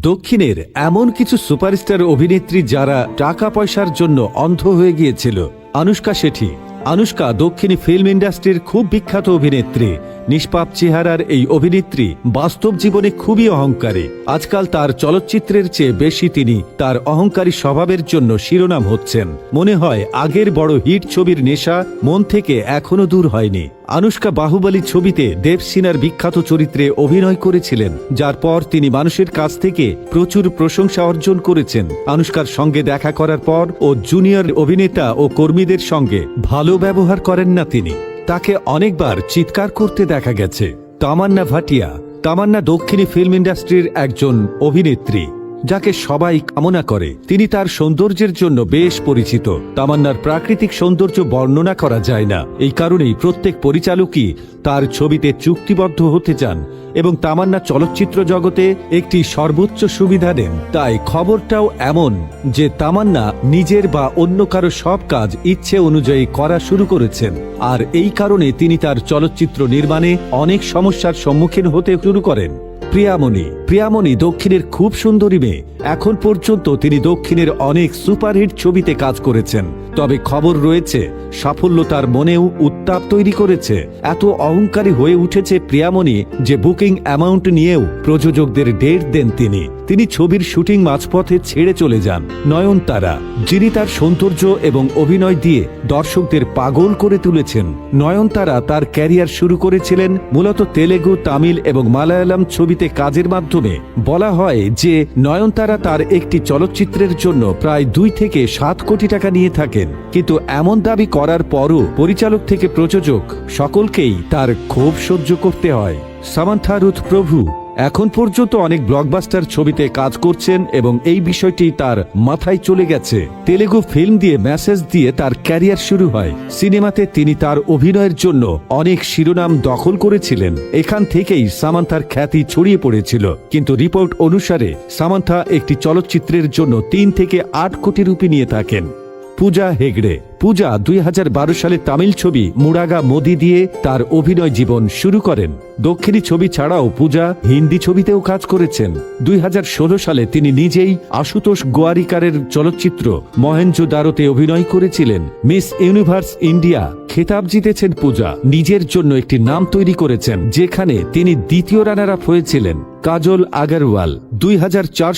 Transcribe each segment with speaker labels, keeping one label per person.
Speaker 1: দক্ষিণের এমন কিছু সুপারস্টার অভিনেত্রী যারা টাকা পয়সার জন্য অন্ধ হয়ে গিয়েছিল। আনুষ্কা শেঠি। আনুষ্কা দক্ষিণী ফিল্ম ইন্ডাস্ট্রির খুব বিখ্যাত অভিনেত্রী। নিষ্পাপ চেহারার এই অভিনেত্রী বাস্তব জীবনে খুবই অহংকারী। আজকাল তার চলচ্চিত্রের চেয়ে বেশি তিনি তার অহংকারী স্বভাবের জন্য শিরোনাম হচ্ছেন। মনে হয় আগের বড় হিট ছবির নেশা মন থেকে এখনও দূর হয়নি। আনুষ্কা বাহুবলী ছবিতে দেব সিনার বিখ্যাত চরিত্রে অভিনয় করেছিলেন, যার পর তিনি মানুষের কাছ থেকে প্রচুর প্রশংসা অর্জন করেছেন। আনুষ্কার সঙ্গে দেখা করার পর ও জুনিয়র অভিনেতা ও কর্মীদের সঙ্গে ভালো ব্যবহার করেন না তিনি। তাকে অনেকবার চিৎকার করতে দেখা গেছে। তামান্না ভাটিয়া তামান্না দক্ষিণী ফিল্ম ইন্ডাস্ট্রির একজন অভিনেত্রী। যাকে সবাই কামনা করে। তিনি তার সৌন্দর্যের জন্য বেশ পরিচিত। তামান্নার প্রাকৃতিক সৌন্দর্য বর্ণনা করা যায় না। এই কারণেই প্রত্যেক পরিচালকই তার ছবিতে চুক্তিবদ্ধ হতে চান এবং তামান্না চলচ্চিত্র জগতে একটি সর্বোচ্চ সুবিধা দেন। তাই খবরটাও এমন যে তামান্না নিজের বা অন্য কারও সব কাজ ইচ্ছে অনুযায়ী করা শুরু করেছেন। আর এই কারণে তিনি তার চলচ্চিত্র নির্মাণে অনেক সমস্যার সম্মুখীন হতে শুরু করেন। প্রিয়ামণি। প্রিয়ামণি দক্ষিণের খুব সুন্দরী মেয়ে। এখন পর্যন্ত তিনি দক্ষিণের অনেক সুপারহিট ছবিতে কাজ করেছেন। তবে খবর রয়েছে, সাফল্য তার মনেও উত্তাপ তৈরি করেছে। এত অহংকারী হয়ে উঠেছে প্রিয়ামণি যে বুকিং অ্যামাউন্ট নিয়েও প্রযোজকদের ডেট দেন তিনি। তিনি ছবির শুটিং মাঝপথে ছেড়ে চলে যান। নয়নতারা, যিনি তার সৌন্দর্য এবং অভিনয় দিয়ে দর্শকদের পাগল করে তুলেছেন। নয়নতারা তার ক্যারিয়ার শুরু করেছিলেন মূলত তেলেগু, তামিল এবং মালায়ালাম ছবিতে কাজের মাধ্যমে বলা হয় যে নয়নতারা তার একটি চলচ্চিত্রের জন্য প্রায় দুই থেকে সাত কোটি টাকা নিয়ে থাকেন। কিন্তু এমন দাবি করার পরও পরিচালক থেকে প্রযোজক সকলকেই তার ক্ষোভ সহ্য করতে হয়। সামান্থারুথ প্রভু এখন পর্যন্ত অনেক ব্লকবাস্টার ছবিতে কাজ করছেন এবং এই বিষয়টি তার মাথায় চলে গেছে। তেলেগু ফিল্ম দিয়ে মেসেজ দিয়ে তার ক্যারিয়ার শুরু হয়। সিনেমাতে তিনি তার অভিনয়ের জন্য অনেক শিরোনাম দখল করেছিলেন। এখান থেকেই সামান্থার খ্যাতি ছড়িয়ে পড়েছিল। কিন্তু রিপোর্ট অনুসারে সামান্থা একটি চলচ্চিত্রের জন্য তিন থেকে আট কোটি রুপি নিয়ে থাকেন। পূজা হেগড়ে। পূজা দুই হাজার বারো সালে তামিল ছবি মুরাগা মোদি দিয়ে তার অভিনয় জীবন শুরু করেন। দক্ষিণী ছবি ছাড়াও পূজা হিন্দি ছবিতেও কাজ করেছেন। দুই হাজার ষোলো সালে তিনি নিজেই আশুতোষ গোয়ারিকারের চলচ্চিত্র মহেঞ্জো দারোতে অভিনয় করেছিলেন। মিস ইউনিভার্স ইন্ডিয়া খেতাব জিতেছেন পূজা। নিজের জন্য একটি নাম তৈরি করেছেন, যেখানে তিনি দ্বিতীয় রানার আপ হয়েছিলেন, কাজল আগারওয়াল। দুই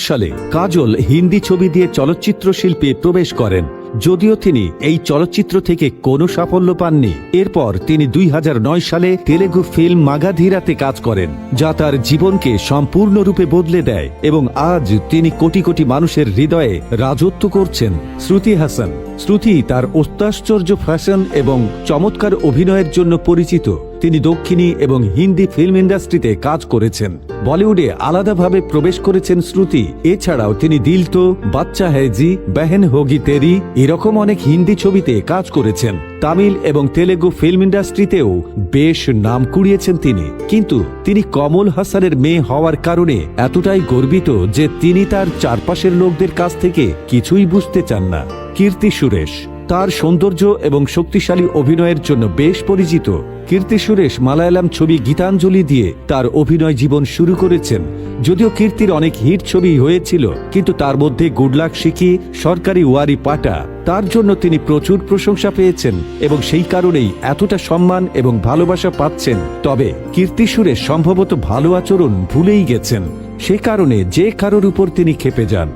Speaker 1: সালে কাজল হিন্দি ছবি দিয়ে চলচ্চিত্র শিল্পে প্রবেশ করেন। যদিও তিনি এই চলচ্চিত্র থেকে কোনো সাফল্য পাননি। এরপর তিনি দুই হাজার নয় সালে তেলেগু ফিল্ম মাগাধীরাতে কাজ করেন, যা তার জীবনকে সম্পূর্ণরূপে বদলে দেয় এবং আজ তিনি কোটি কোটি মানুষের হৃদয়ে রাজত্ব করছেন শ্রুতি হাসান। শ্রুতি তার অত্যাশ্চর্য ফ্যাশন এবং চমৎকার অভিনয়ের জন্য পরিচিত। তিনি দক্ষিণী এবং হিন্দি ফিল্ম ইন্ডাস্ট্রিতে কাজ করেছেন। বলিউডে আলাদাভাবে প্রবেশ করেছেন শ্রুতি। এছাড়াও তিনি দিল তো, বাচ্চা হ্যাজি বেহেন হোগি তেরি, এরকম অনেক হিন্দি ছবিতে কাজ করেছেন। তামিল এবং তেলেগু ফিল্ম ইন্ডাস্ট্রিতেও বেশ নাম কুড়িয়েছেন তিনি। কিন্তু তিনি কমল হাসানের মেয়ে হওয়ার কারণে এতটাই গর্বিত যে তিনি তার চারপাশের লোকদের কাছ থেকে কিছুই বুঝতে চান না। কীর্তি সুরেশ। তার সৌন্দর্য এবং শক্তিশালী অভিনয়ের জন্য বেশ পরিচিত। কীর্তি সুরেশ মালায়ালাম ছবি গীতাঞ্জলি দিয়ে তার অভিনয় জীবন শুরু করেছেন। যদিও কীর্তির অনেক হিট ছবি হয়েছিল, কিন্তু তার মধ্যে গুডলাক শিখি, সরকারি ওয়ারি পাটা, তার জন্য তিনি প্রচুর প্রশংসা পেয়েছেন এবং সেই কারণেই এতটা সম্মান এবং ভালোবাসা পাচ্ছেন। তবে কীর্তি সুরেশ সম্ভবত ভালো আচরণ ভুলেই গেছেন। সে কারণে যে কারোর উপর তিনি খেপে যান।